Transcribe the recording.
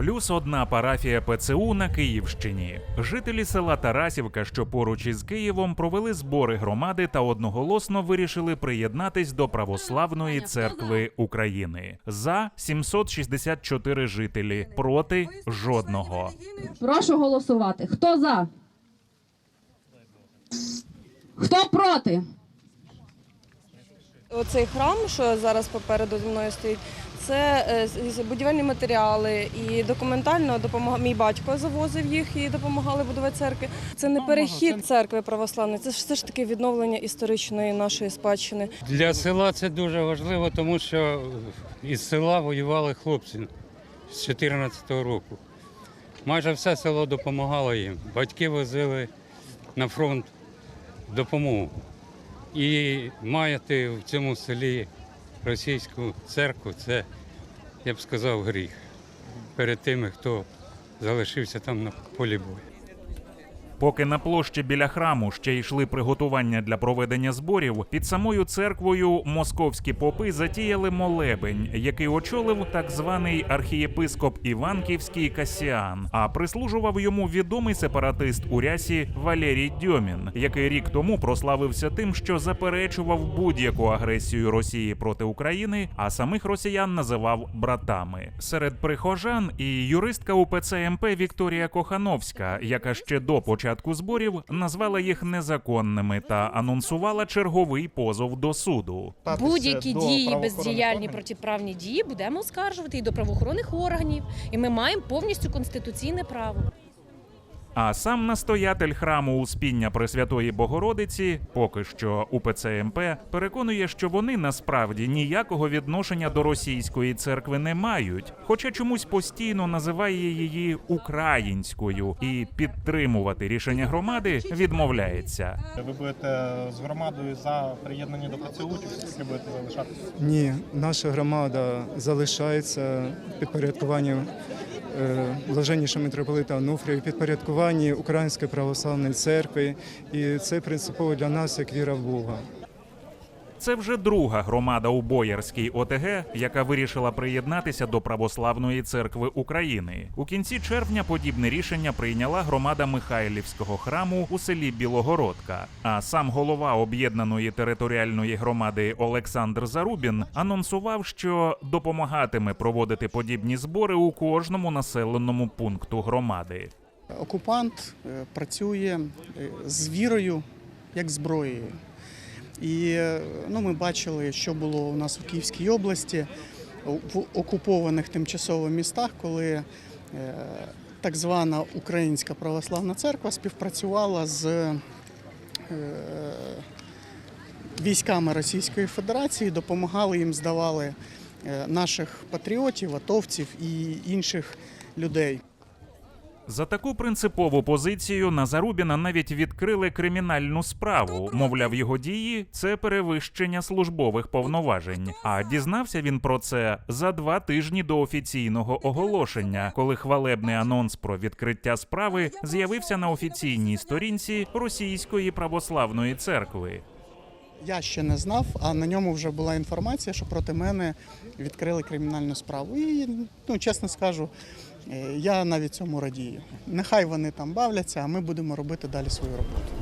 плюс одна парафія ПЦУ на Київщині. Жителі села Тарасівка, що поруч із Києвом, провели збори громади та одноголосно вирішили приєднатись до Православної церкви України. За 764 жителі, проти жодного. Прошу голосувати. Хто за? Хто проти? Оцей храм, що зараз попереду зі мною стоїть, це е, будівельні матеріали і документально допомагав мій батько завозив їх і допомагали будувати церкви. Це не перехід церкви православної, це ж все ж таки відновлення історичної нашої спадщини. Для села це дуже важливо, тому що із села воювали хлопці з 2014 року. Майже все село допомагало їм. Батьки возили на фронт допомогу. І мати в цьому селі російську церкву це, я б сказав, гріх перед тими, хто залишився там на полі бою. Поки на площі біля храму ще йшли приготування для проведення зборів, під самою церквою московські попи затіяли молебень, який очолив так званий архієпископ Іванківський Касіан. А прислужував йому відомий сепаратист у рясі Валерій Дьомін, який рік тому прославився тим, що заперечував будь-яку агресію Росії проти України, а самих росіян називав братами. Серед прихожан і юристка УПЦ МП Вікторія Кохановська, яка ще до початку зборів назвала їх незаконними та анонсувала черговий позов до суду. Будь-які дії бездіяльні протиправні дії будемо оскаржувати і до правоохоронних органів. І ми маємо повністю конституційне право. А сам настоятель храму Успіння Пресвятої Богородиці, поки що УПЦ МП, переконує, що вони насправді ніякого відношення до російської церкви не мають, хоча чомусь постійно називає її українською і підтримувати рішення громади відмовляється. Ви будете з громадою за приєднання до ПЦУ чи все-таки будете залишатися? Ні, наша громада залишається е, блаженнішого митрополита Ануфрія, в підпорядкуванні Української православної церкви, і це принципово для нас як віра в Бога. Це вже друга громада у Боярській ОТГ, яка вирішила приєднатися до Православної церкви України. У кінці червня подібне рішення прийняла громада Михайлівського храму у селі Білогородка. А сам голова об'єднаної територіальної громади Олександр Зарубін анонсував, що допомагатиме проводити подібні збори у кожному населеному пункту громади. Окупант е, працює е, з вірою як зброєю. І е, ну, ми бачили, що було у нас у Київській області в окупованих тимчасово містах, коли е, так звана Українська православна церква співпрацювала з е, військами Російської Федерації, допомагали їм, здавали наших патріотів, атовців і інших людей. За таку принципову позицію на Зарубіна навіть відкрили кримінальну справу. Мовляв, його дії це перевищення службових повноважень. А дізнався він про це за два тижні до офіційного оголошення, коли хвалебний анонс про відкриття справи з'явився на офіційній сторінці Російської православної церкви. Я ще не знав, а на ньому вже була інформація, що проти мене відкрили кримінальну справу. І, ну, чесно скажу, я навіть цьому радію. Нехай вони там бавляться, а ми будемо робити далі свою роботу.